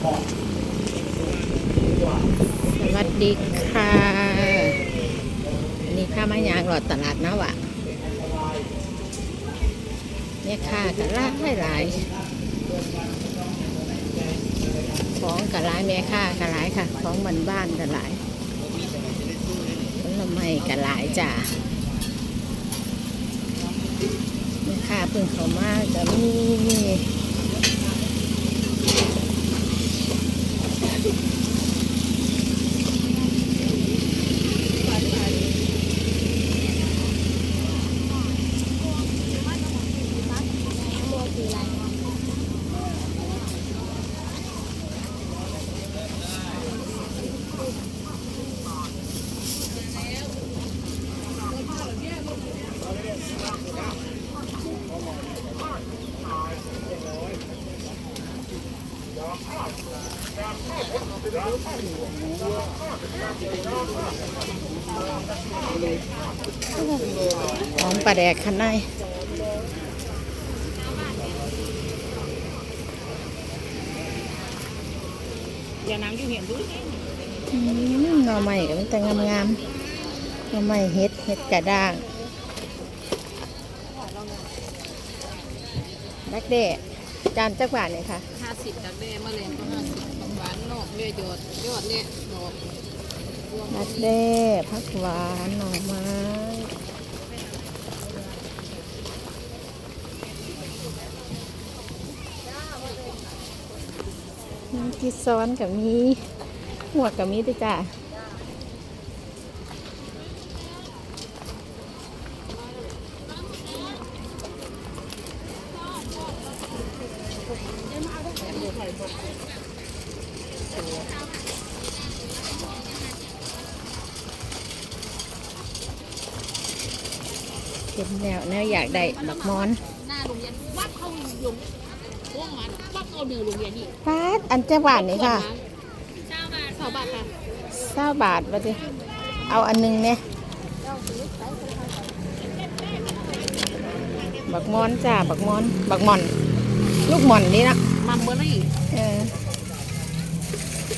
สวัสดีค่ะนี่ข้ามายางหลอดตลาดนะวะเนี่ยค่ะกะลายหลายของกะลายแม่ค่ากะลายค่ะ ของบ้านบ้านๆกะลายผลไม้กะลายจ้าแม่ค่าเพิ่งเขามาจะมี หอมปลาแดกข้างในอย่าน้ำอยู่เห็นดูอืมหน่อใหม่ก็มันแต่งงามๆหน่อใหม่เฮ็ดเฮ็ดกระด้างดักแด้จานจักบาทเนี่ยค่ะห้าสิบจากแด้มะเร็งก็ห้าสิบของหวานนอกเนี่ยยอดยอดเนี่ยดอกรวมดัดเด้ผักหวานหน่อไม้น้ำที่ซ้อนกับมีหัวกับมีด้วยจ้ะ เป็นแนวแนวอยากได้บักมอนหน้าโรงเรียนวัดเข้าโรงพวกมันวัดเข้าเนื้อโรงเรียนนี่ฟาดอันเจ้าบาทนี่ค่ะเจ้าบาทสองบาทค่ะเศร้าบาทมาดิเอาอันหนึงเนี่ยบักมอนจ้าบักมอน บักมอน ลูกหมอนนี่นะมัมเบอรี่เออ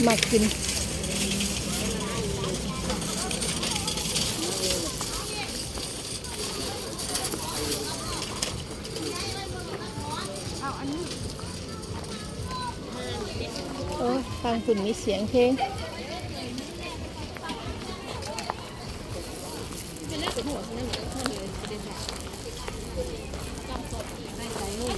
มากิน โอ้ฟังคุณมีเสียงเพลง เป็นเรื่องของหัวเรื่องของเพื่อนเลยประเด็นแบบจำสดได้ใจนุ่ม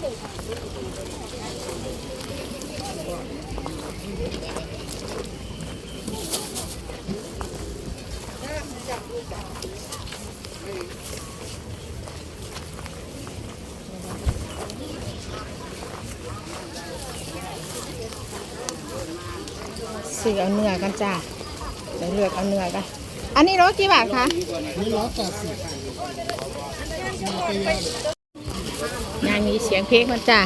ซื้อเอาเนื้อกันจ้าเดี๋ยวเลือกเอาเนื้อกันอันนี้รสกี่บาทคะนี่ร้อยแปดสิบงานมีเสียงเพลงมันจ้า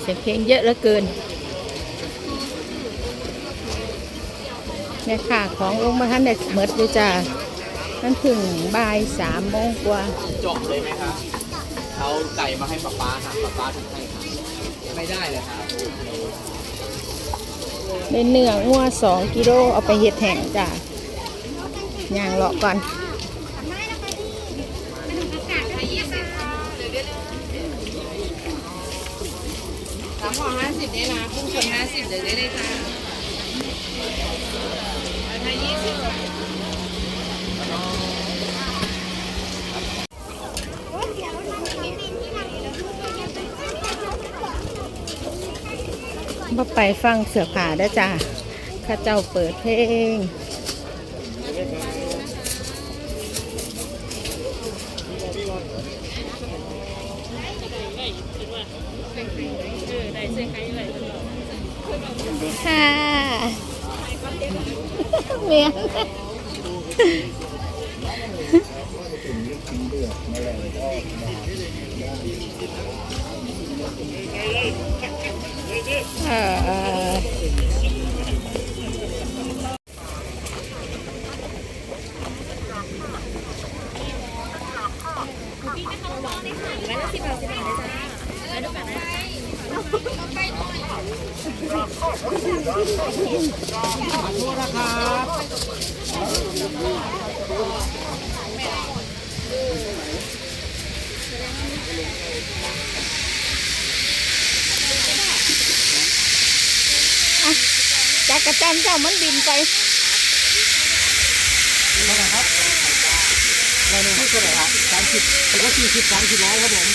เสียงเพลงเยอะเหลือเกินแม่ค่ะของลงมาท่านเด็ดเมดด้วยจ้านั่นถึงบ่ายสามโมงกว่าจบเลยไหมครับเอาไก่มาให้ป๊าป๊าครับป๊าป๊าถึงให้ครับไม่ได้เลยครับ ในเนื้องัวสองกิโลเอาไปเห็ดแห้งจ้ะย่างเลาะก่อนสามห่อห้าสิบเนี่ยนะกุ้งสดห้าสิบเดี๋ยวได้เลยค่ะเอาไทยยี่สิบ มาไปฟังเสือผาได้จ้าข้าเจ้าเปิดเพลงค่ะเมีย เอ่อขอโทษนะครับ จักรจันเจ้ามันบินไปมาไหร่ครับเราหนึ่งให้ตัวไหร่ครับสามสิบหรือว่าสี่สิบสามสิบร้อยครับผม